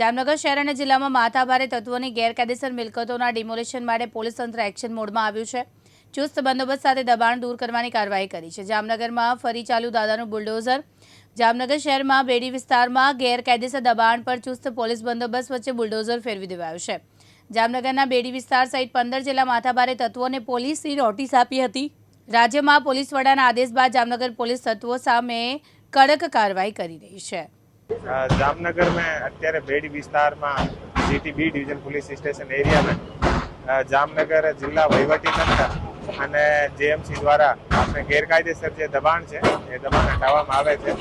જામનગર શહેર અને જિલ્લામાં માથાભારે તત્વોની ગેરકાયદેસર મિલકતોના ડિમોલિશન માટે પોલીસ તંત્ર એક્શન મોડમાં આવ્યું છે. ચુસ્ત બંદોબસ્ત સાથે દબાણ દૂર કરવાની કાર્યવાહી કરી છે. જામનગરમાં ફરી ચાલુ દાદાનું બુલડોઝર. જામનગર શહેરમાં બેડી વિસ્તારમાં ગેરકાયદેસર દબાણ પર ચુસ્ત પોલીસ બંદોબસ્ત વચ્ચે બુલડોઝર ફેરવી દેવાયું છે. જામનગરના બેડી વિસ્તાર સહિત પંદર જેટલા માથાભારે તત્વોને પોલીસની નોટિસ આપી હતી. રાજ્યમાં પોલીસ વડાના આદેશ બાદ જામનગર પોલીસ તત્વો સામે કડક કાર્યવાહી કરી રહી છે. જામનગર મેં અત્યારે બેડી વિસ્તારમાં GT B division police station એરિયામાં જામનગર જિલ્લા વહીવટી તંત્ર અને જેએમસી દ્વારા આપણે ગેરકાયદેસર જે દબાણ છે, એ દબાણ હટાવવામાં આવે છે.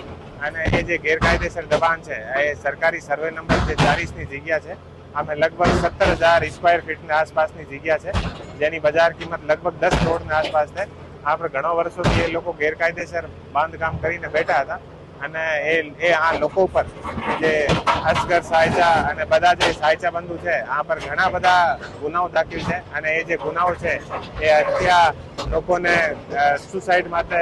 અને એ જે ગેરકાયદેસર દબાણ છે, એ સરકારી સર્વે નંબર જે ચાલીસની જગ્યા છે અમે લગભગ સત્તર હજાર સ્ક્વેર ફીટની આસપાસની જગ્યા છે. જેની બજાર કિંમત લગભગ દસ કરોડની આસપાસ છે. આપણે ઘણા વર્ષોથી એ લોકો ગેરકાયદેસર બાંધકામ કરીને બેઠા હતા. અને એ એ આ લોકો પર જે અસગર સાયચા અને બધા જે સાયચા બંધુ છે, આ પર ઘણા બધા ગુનાઓ દાખલ છે અને એ જે ગુનાઓ છે, એ હત્યા લોકોને સુસાઇડ માટે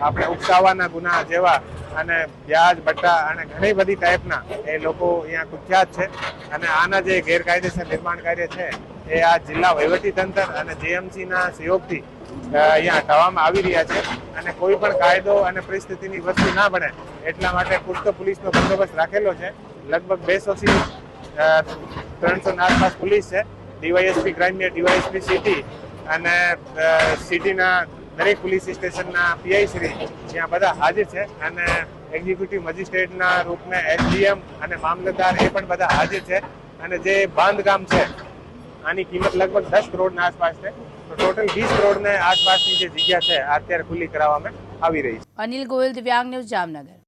આપણે ઉકસાવવાના ગુના જેવા અને વ્યાજ, બટ્ટા અને ઘણી બધી ટાઈપના એ લોકો અહીંયા કુખ્યાત છે અને આના જે ગેરકાયદેસર નિર્માણ કાર્ય છે એ આ જિલ્લા વહીવટી તંત્ર અને જેએમસીના સહયોગથી અહીંયા હટાવવામાં આવી રહ્યા છે અને કોઈ પણ કાયદો અને પરિસ્થિતિની વસ્તુ ના બને એટલા માટે પૂરતો પોલીસનો બંદોબસ્ત રાખેલો છે. લગભગ બેસો થી ત્રણસો ના આસપાસ પોલીસ છે. ડીવાયએસપી ગ્રામ્ય ડીવાયએસપી, સિટી અને સિટીના દરેક પોલીસ સ્ટેશનના પીઆઈ ત્યાં બધા હાજર છે અને એક્ઝિક્યુટિવ મજિસ્ટ્રેટના રૂપમાં એસડીએમ અને મામલતદાર એ પણ બધા હાજર છે અને જે બાંધકામ છે આની કિંમત લગભગ દસ કરોડના આસપાસ છે. તો ટોટલ વીસ કરોડને આસપાસની જે જગ્યા છે અત્યારે ખુલ્લી કરાવવામાં આવી રહી છે. અનિલ ગોયલ, દિવ્યાંગ ન્યૂઝ જામનગર.